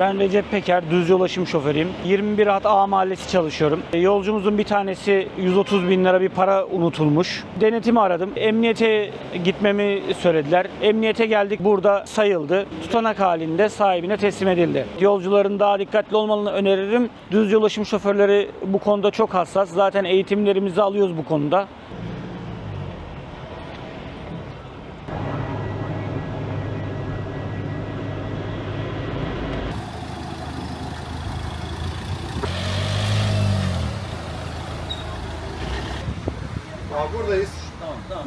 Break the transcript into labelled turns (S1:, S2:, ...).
S1: Ben Recep Peker, düz ulaşım şoförüyüm. 21 At A Mahallesi çalışıyorum. E, Yolcumuzun bir tanesi 130 bin lira bir para unutulmuş. Denetimi aradım. Emniyete gitmemi söylediler. Emniyete geldik. Burada sayıldı. Tutanak halinde sahibine teslim edildi. Yolcuların daha dikkatli olmalarını öneririm. Düz ulaşım şoförleri bu konuda çok hassas. Zaten eğitimlerimizi alıyoruz bu konuda.
S2: Abi buradayız.
S3: Tamam tamam.